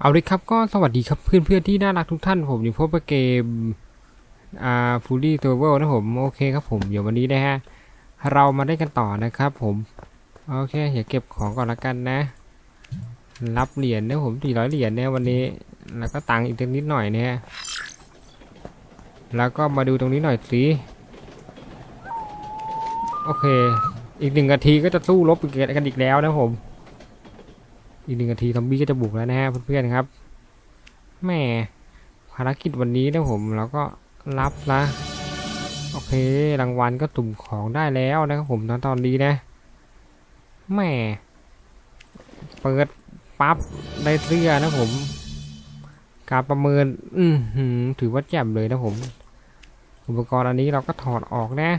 เอาเลยครับก็สวัสดีครับเพื่อนๆที่น่ารักทุกท่านผมอยู่พบกับเกมอ่าฟูลี่ตัวเวลนะผมโอเคครับผมเดี๋ยววันนี้นะฮะเรามาได้กันต่อนะครับผมโอเคอย่าเก็บของก่อนละกันนะ รับเหรียญนะผมสี่ร้อยเหรียญเนี่ยวันนี้แล้วก็ตังค์อีกนิดหน่อยเนี่ยแล้วก็มาดูตรงนี้หน่อยสิโอเค อีกหนึ่งนาทีก็จะสู้รบกันอีกแล้วนะผม อีกหนึ่งนาทีซอมบี้ก็จะบุกแล้วนะฮะเพื่อนๆครับแม่ภารกิจวันนี้นะผมเราก็รับละโอเครางวัลก็ตุ่มของได้แล้วนะครับผมตอนตอนนี้นะแม่เปิดปั๊บได้เสื้อนะผม การประเมิน อืถือว่าแจ่มเลยนะผม อุปกรณ์อันนี้เราก็ถอดออกนะ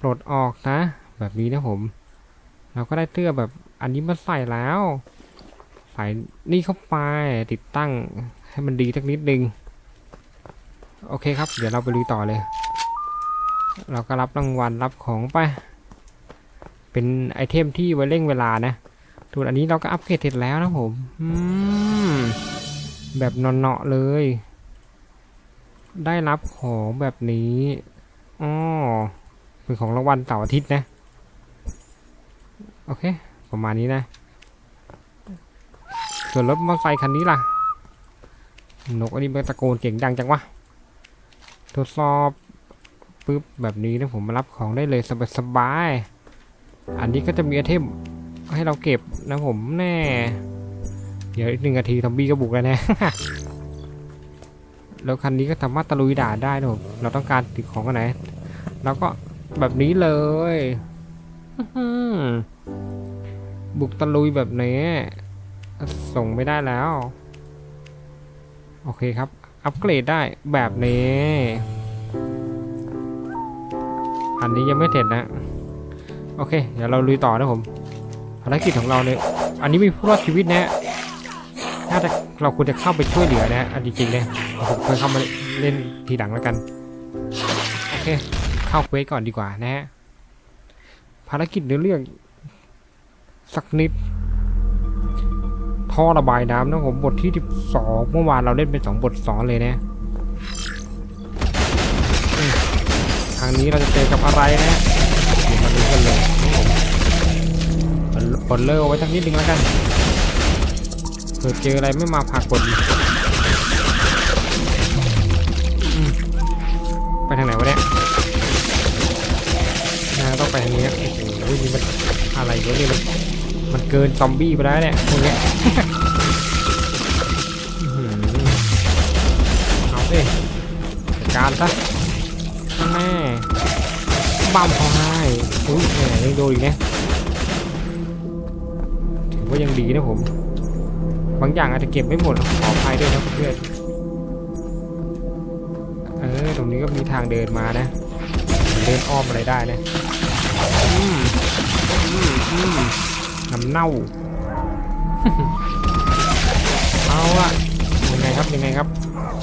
ปลดออกนะ แบบนี้นะผม เราก็ได้เสื้อแบบ อันนี้มาใส่แล้วใส่นี่เข้าไปติดตั้งให้มันดีสักนิดนึง โอเคครับ เดี๋ยวเราไปลุยต่อเลย เราก็รับรางวัลรับของไป เป็นไอเทมที่ไว้เร่งเวลานะส่วนอันนี้เราก็อัปเกรดเสร็จแล้วนะผมอืมแบบเนาะเลย ได้รับของแบบนี้อ๋อเป็นของรางวัลเสาร์อาทิตย์นะ โอเค ประมาณนี้นะ ส่วนรถมอเตอร์ไซค์คันนี้ล่ะ นกอันนี้มันตะโกนเก่งดังจังวะ ทดสอบปึ๊บแบบนี้นะผมมารับของได้เลยสบายๆอันนี้ก็จะมีไอเทมให้เราเก็บนะผมแน่ เดี๋ยวอีกหนึ่งนาทีทอมบี้ก็บุกแล้วนะ แล้วคันนี้ก็สามารถตะลุยด่าได้นะผมเราต้องการติดของกันไหนเราก็แบบนี้เลย บุกตะลุยแบบนี้ส่งไม่ได้แล้ว โอเคครับ อัปเกรดได้แบบนี้ อันนี้ยังไม่เสร็จนะ โอเค เดี๋ยวเราลุยต่อนะผมภารกิจของเราเนี่ยอันนี้มีผู้รอดชีวิตนะน่าจะเราควรจะเข้าไปช่วยเหลือนะอันจริงๆเนี่ยผมเคยเข้ามาเล่นทีหลังแล้วกัน โอเค เข้าเควสก่อนดีกว่านะฮะภารกิจในเรื่อง สักนิด ท่อระบายน้ำนะผมบทที่สองเมื่อวานเราเล่นเป็นสองบทซ้อนเลยนะทางนี้เราจะเจอกับอะไรนะเดี๋ยวมาดูกันเลยผมกดเลิกเอาไว้สักนิดนึงแล้วกันเผื่อเจออะไรไม่มาพากกอืมไปทางไหนวะเนี่ยน่าต้องไปทางนี้โอ้โหนี่มันอะไรวะเนี่ยมัน มันเกินซอมบี้ไปแล้วเนี่ยพวกเนี้ยเอาสิดการซะแม่บัมเขาให้อุ้ยแหมยังโดนอีกนะถือว่ายังดีนะผม บางอย่างอาจจะเก็บไม่หมดขออภัยด้วยนะเพื่อนเออตรงนี้ก็มีทางเดินมานะเดินอ้อมอะไรได้นะอืมอืมอืม น้ำเน่า เอาละยังไงครับยังไงครับ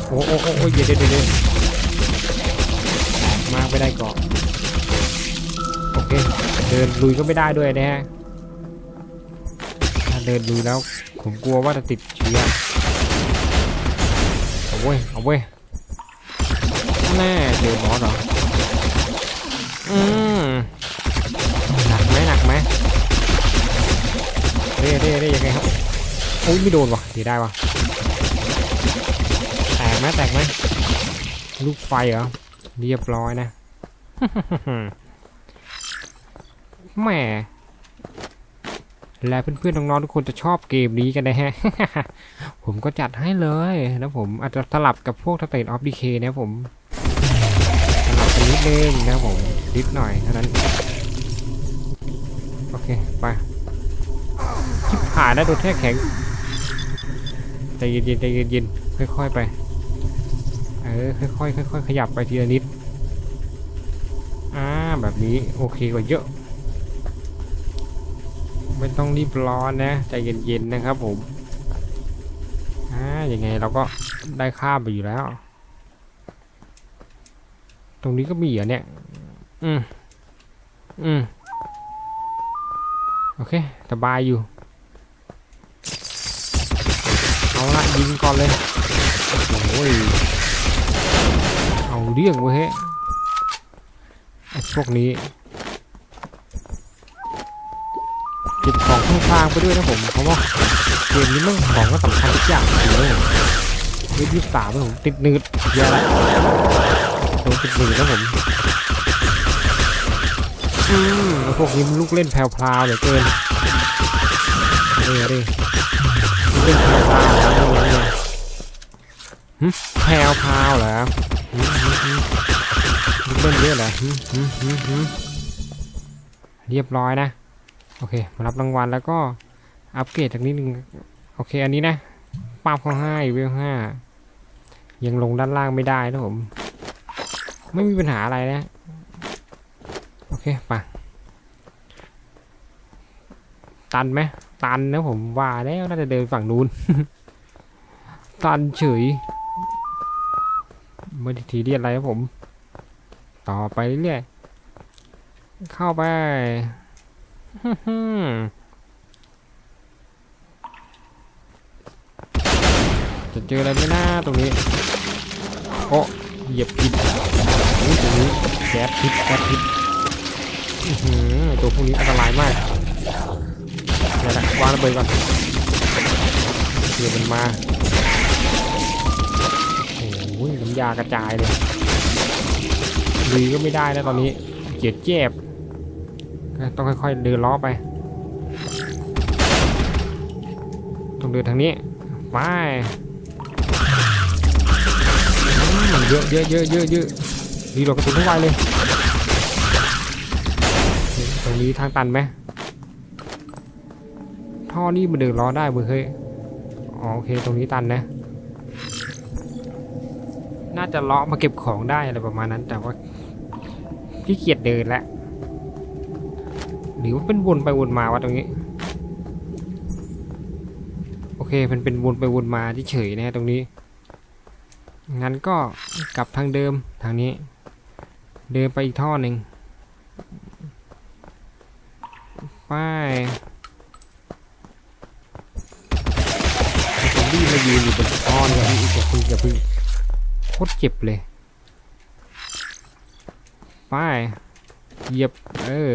โอ้โอ้โอ้โอ้เดี๋ยวเดี๋ยวเดี๋ยวมาไม่ได้ก่อนโอเค เดินลุยก็ไม่ได้ด้วยนะฮะถ้าเดินลุยแล้ว ผมกลัวว่าจะติดเชื้อเอาเว้ยเอาเว้ยแน่เจอหมอเหรออืม เร่เร่เร่ยังไงครับโอ้ยไม่โดนว่ะดีได้ว่ะแตกไหมแตกไหมลูกไฟเหรอเรียบร้อยนะแหมและเพื่อนๆน้องๆทุกคนจะชอบเกมนี้กันนะฮะ ผมก็จัดให้เลยนะผมอาจจะสลับกับพวกสเตทออฟดีเคนะผมสลับกันนิดนึงนะผมนิดหน่อยเท่านั้น โอเค ไป ชิบหายแล้วโดนแท่แข็งใจเย็นๆใจเย็นๆค่อยๆไป เออค่อยๆค่อยๆขยับไปทีละนิด อ่าแบบนี้โอเคกว่าเยอะ ไม่ต้องรีบร้อนนะใจเย็นๆนะครับผมอ่ายังไงเราก็ได้ข้ามไปอยู่แล้ว ตรงนี้ก็มีเหรอะเนี่ย อืม อืม โอเค สบายอยู่าละยิงก่อนเลยโอ้ยเอาเรื่องเว้ยเฮ้ยพวกนี้เก็บของข้างๆไปด้วยนะผม เพราะว่าเกมนี้มันของก็สำคัญทุกอย่างเลยเว็บยี่สามผมติดหนืดเยอะละโดนติดหนืดนะผมอืมไอ้พวกนี้มลูกเล่นแพรวๆเหลือเกินเออดิลูก เล่นแพรวๆนะพวกนี้เนี่ยหึแพรวๆเหรอหึหึหึลูกเยอะเหรอเรียบร้อยนะ โอเค มารับรางวัลแล้วก็อัปเกรดจากนิดนึง โอเค อันนี้นะป้าบเขาให้เวลห้า ยังลงด้านล่างไม่ได้นะผม ไม่มีปัญหาอะไรนะ โอเค ไป ตันไหม ตันนะผมว่าแล้วน่าจะเดินฝั่งนู้น ตันเฉยไม่ได้ทีเรียนอะไรนะผม ต่อไปเรื่อยๆเข้าไปจะเจออะไรไหมนะตรงนี้ โอ้เหยียบผิดตรงนี้แก๊สพิษแก๊สพิษอื้อหือตัวพวกนี้อันตรายมาก เดี๋ยวนะวางระเบิดก่อนเดี๋ยวมันมาโอ้ยน้ำยากระจายเลยลุยก็ไม่ได้นะตอนนี้เจ็บเจ็บต้องค่อยๆเดินล้อไป ต้องเดินทางนี้ไปเยอะเยอะเยอะเยอะเยอะดีหลอกกระสุนทุกวันเลย ตรงนี้ทางตันไหม ท่อนี่มันเดินล้อได้เว้ยเฮ้ยอ๋อโอเคตรงนี้ตันนะ น่าจะเลาะมาเก็บของได้อะไรประมาณนั้น แต่ว่าพี่เกียจเดินแล้วหรือว่าเป็นวนไปวนมาวะตรงนี้ โอเคเป็นเป็นวนไปวนมาที่เฉยๆนะฮะตรงนี้ งั้นก็กลับทางเดิมทางนี้ เดินไปอีกท่อหนึ่งไปซอมบี้มา ยืนอยู่บนท่อนี่ครับพี่อย่าพึ่งอย่าพึ่งโคตรเจ็บเลยไปเหยียบเออ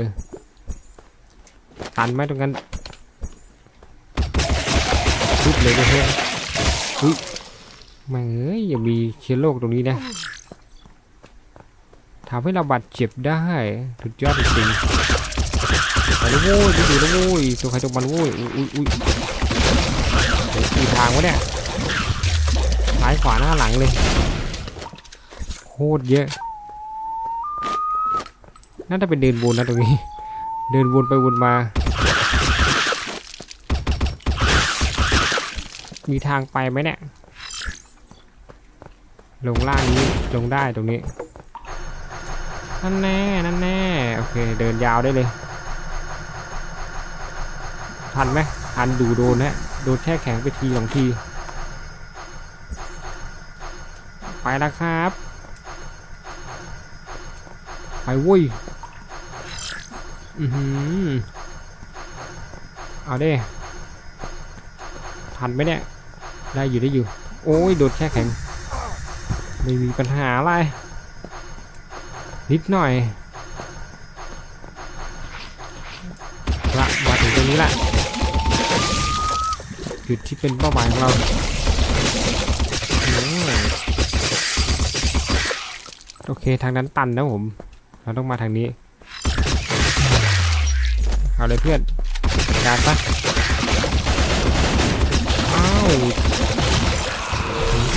ตันไหมตรงนั้นทุบเลยนะเพื่อนอุ้ยแม่งเอ้ยอย่ามีเชื้อโรคตรงนี้นะทำให้เราบาดเจ็บได้สุดยอดจริงๆไปแล้วโว้ยไปอยู่แล้วโว้ยตัวใครตัวมันโว้ยอุ้ยอุ้ยอุ้ยมีทางวะเนี่ย ซ้ายขวาหน้าหลังเลย โคตรเยอะ น่าจะเป็นเดินวนนะตรงนี้ เดินวนไปวนมา มีทางไปไหมเนี่ย ลงล่างนี้ลงได้ตรงนี้ นั่นแน่ นั่นแน่ โอเค เดินยาวได้เลย ทันไหมทันดูโดนฮะโดนแค่แข็งไปทีสองที ไปแล้วครับ ไปเว้ยอือหือเอาเด้ทันไหมเนี่ย ได้อยู่ได้อยู่ โอ้ยโดนแค่แข็ง ไม่มีปัญหาอะไร นิดหน่อยละมาถึงตรงนี้ละจุดที่เป็นเป้าหมายของเรา ทางนั้นตันนะผม เราต้องมาทางนี้ เอาเลยเพื่อนการปะอ้าว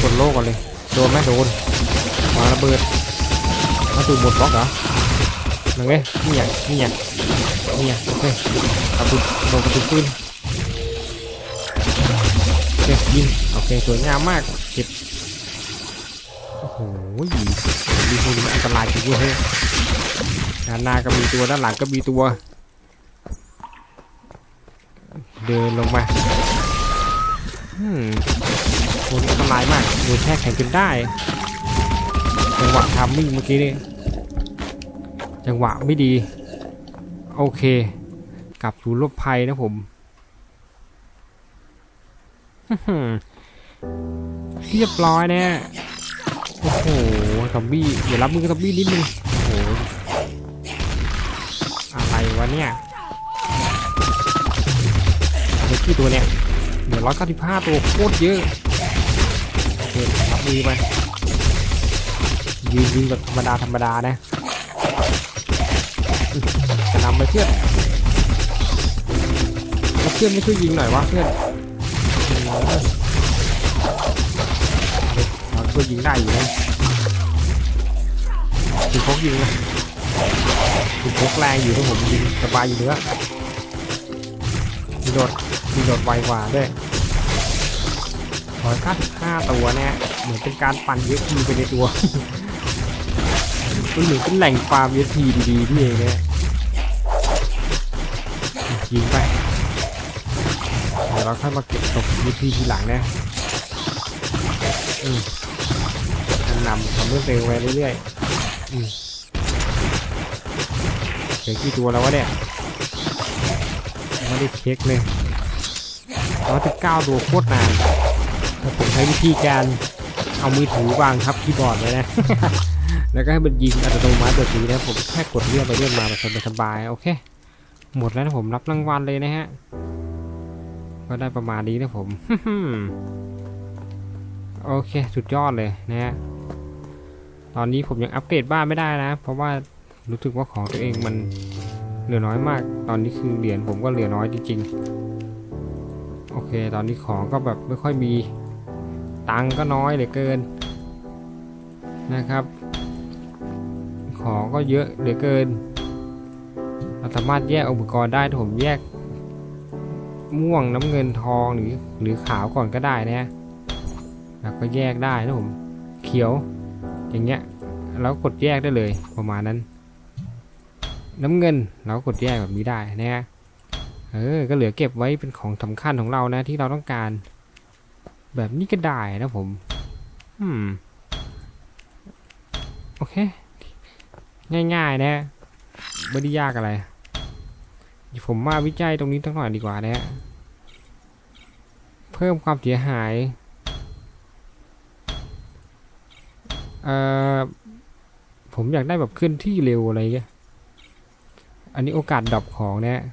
กดโลกก่อนเลย โดนไหมโดนมาระเบิดมาตูหมดบล็อกเหรอนังไงนี่ไงนี่ไงนี่ไงโอเคกระตุกโดนกระตุกปืนโอเคยิงโอเคสวยงามมากเก็บโอ้โห ดีพวกนี้มันอันตรายจริงๆเฮ้ยด้านหน้าก็มีตัวด้านหลังก็มีตัว เดินลงมาอืมโหนี่อันตรายมากโดนแช่แข็งจนได้จังหวะทามมิ่งเมื่อกี้นี่จังหวะไม่ดี โอเค กลับสู่รบภัยนะผมเรียบร้อยนะ โอ้โหซอมบี้เดี๋ยวรับมือกับซอมบี้นิดนึงโอ้โหอะไรวะเนี่ยเหลือกี่ตัวเนี่ยเหลือร้อยเก้าสิบห้าตัวโคตรเยอะโอเครับมือไปยืนยิงแบบธรรมดาธรรมดานะจะนำไปเพื่อนเพื่อนไม่ช่วยยิงหน่อยวะเพื่อนเราช่วยยิงได้อยู่นะ คุณพกยิงนะคุณพกแรงอยู่ถ้าผมยิงสบายอยู่เนื้อมีโดดมีโดดไวกว่าด้วยร้อยเก้าสิบห้าตัวเนี่ยเหมือนเป็นการปั่นเยอะทีไปในตัวมันเหมือนเป็นแหล่งฟาร์มเยอะทีดีๆที่เองเนี่ยยิงไปเดี๋ยวเราค่อยมาเก็บตกวิธีทีหลังนะอืมนำทำเรื่องเร็วไปเรื่อยๆ อืมเหลือกี่ตัวแล้ววะเนี่ยไม่ได้เช็คเลยร้อยสิบเก้าตัวโคตรนานแต่ผมใช้วิธีการเอามือถือวางทับคีย์บอร์ดไว้นะ แล้วก็ให้มันยิงอัตโนมัติแบบนี้นะผมแค่กดเลื่อนไปเลื่อนมาแบบสบายๆโอเค หมดแล้วนะผมรับรางวัลเลยนะฮะ ก็ได้ประมาณนี้นะผม โอเค สุดยอดเลยนะฮะ ตอนนี้ผมยังอัปเกรดบ้านไม่ได้นะ เพราะว่ารู้สึกว่าของตัวเองมันเหลือน้อยมาก ตอนนี้คือเหรียญผมก็เหลือน้อยจริงๆ โอเค ตอนนี้ของก็แบบไม่ค่อยมี ตังก็น้อยเหลือเกินนะครับ ของก็เยอะเหลือเกิน เราสามารถแยกอุปกรณ์ได้ผมแยก ม่วงน้ำเงินทองหรือหรือขาวก่อนก็ได้นะแล้วก็แยกได้นะผมเขียว อย่างเงี้ยเรากดแยกได้เลยประมาณนั้น น้ำเงินเรากดแยกแบบนี้ได้นะฮะเออก็เหลือเก็บไว้เป็นของสำคัญของเรานะที่เราต้องการ แบบนี้ก็ได้นะผมอืมโอเค ง่ายๆนะไม่ได้ยากอะไรผมมาวิจัยตรงนี้ตั้งหน่อยดีกว่านะฮะเพิ่มความเสียหาย เอ่อ ผมอยากได้แบบเคลื่อนที่เร็วอะไรเงี้ย อันนี้โอกาสดรอปของนะฮะ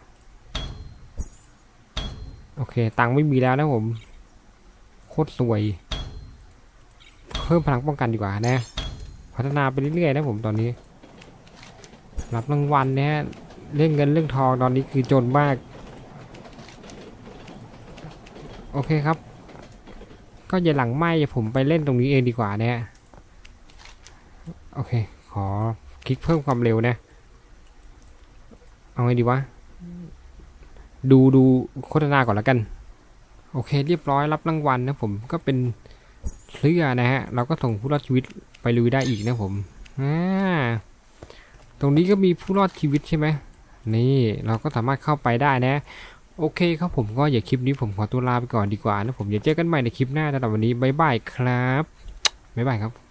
โอเค ตังค์ไม่มีแล้วนะผม โคตรสวย เพิ่มพลังป้องกันดีกว่านะ พัฒนาไปเรื่อยๆนะผมตอนนี้ รับรางวัลนะฮะเรื่องเงินเรื่องทองตอนนี้คือจนมาก โอเคครับ ก็อย่าหลังไหมผมไปเล่นตรงนี้เองดีกว่านี่ย โอเค ขอคลิกเพิ่มความเร็วนะ เอาไงดีวะ ดูดูโฆษณาก่อนแล้วกัน โอเค เรียบร้อยรับรางวัลนะผมก็เป็นเสื้อนะฮะ เราก็ส่งผู้รอดชีวิตไปลุยได้อีกนะผมอ่าตรงนี้ก็มีผู้รอดชีวิตใช่ไหมนี่เราก็สามารถเข้าไปได้นะ โอเคครับผมก็อย่าคลิปนี้ผมขอตัวลาไปก่อนดีกว่านะผมอย่าเจอกันใหม่ในคลิปหน้าสำหรับวันนี้บ๊ายบายครับบ๊ายบายครับ